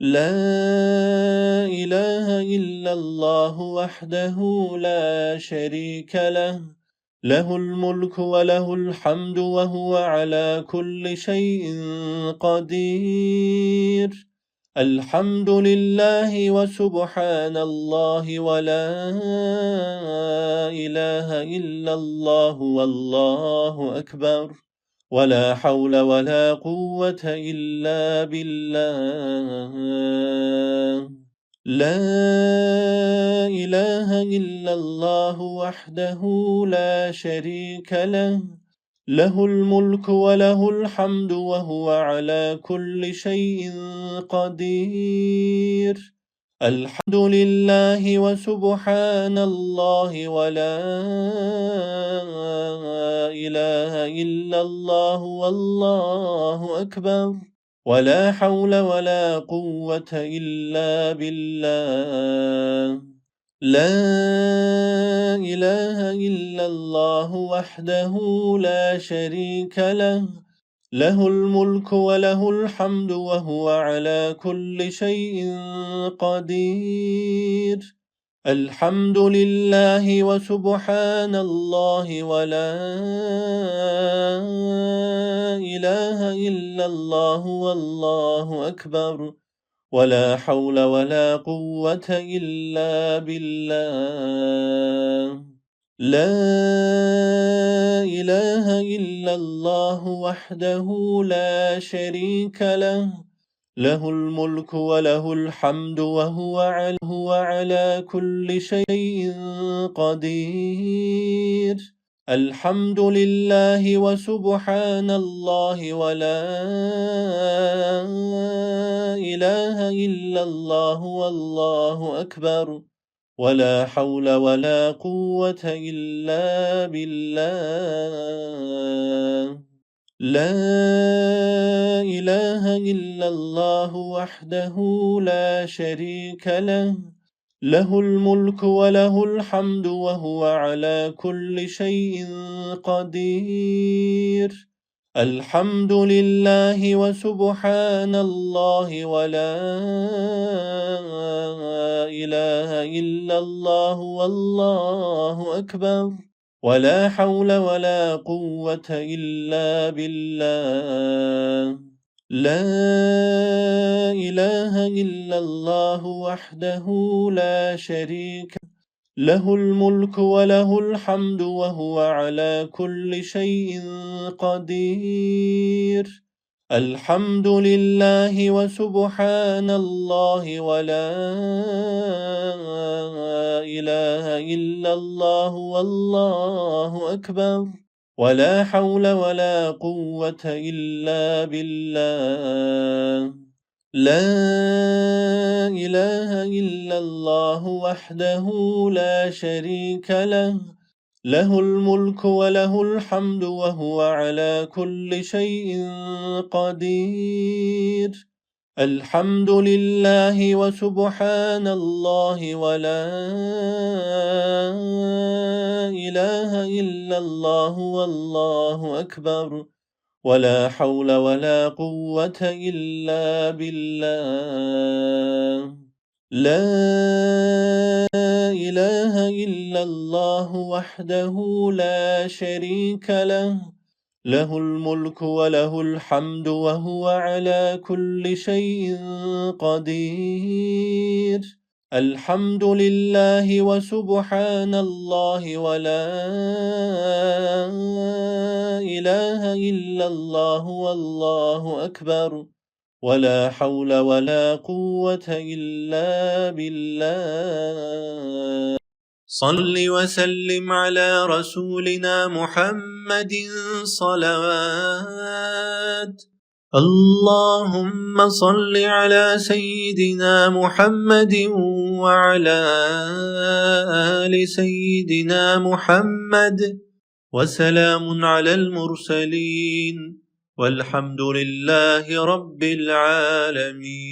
لا إله إلا الله وحده لا شريك له له الملك وله الحمد وهو على كل شيء قدير. الحمد لله وسبحان الله ولا إله إلا الله والله أكبر. ولا حول ولا قوة إلا بالله. لا إله إلا الله وحده لا شريك له. له الملك وله الحمد وهو على كل شيء قدير. الحمد لله وسبحان الله ولا إله إلا الله والله أكبر. ولا حول ولا قوة إلا بالله. لا إله إلا الله وحده لا شريك له. له الملك وله الحمد وهو على كل شيء قدير. الحمد لله وسبحان الله ولا إله إلا الله والله أكبر. ولا حول ولا قوة إلا بالله. لا إله إلا الله وحده لا شريك له له الملك وله الحمد وهو على, على كل شيء قدير. الحمد لله وسبحان الله ولا إله إلا الله والله أكبر. ولا حول ولا قوة إلا بالله. لا إله إلا الله وحده لا شريك له. له الملك وله الحمد وهو على كل شيء قدير. الحمد لله وسبحان الله ولا إله إلا الله والله أكبر ولا حول ولا قوة إلا بالله. لا إله إلا الله وحده لا شريك له الملك وله الحمد وهو على كل شيء قدير. الحمد لله وسبحان الله ولا إله إلا الله والله أكبر. ولا حول ولا قوة إلا بالله. لا إله إلا الله وحده لا شريك له. له الملك وله الحمد وهو على كل شيء قدير. الحمد لله وسبحان الله ولا إله إلا الله والله أكبر. ولا حول ولا قوة إلا بالله. لا إله إلا الله وحده لا شريك له. له الملك وله الحمد وهو على كل شيء قدير. الحمد لله وسبحان الله ولا إله إلا الله والله أكبر ولا حول ولا قوة إلا بالله. صل وسلم على رسولنا محمد صلوات. اللهم صل على سيدنا محمد وعلى آل سيدنا محمد وسلام على المرسلين والحمد لله رب العالمين.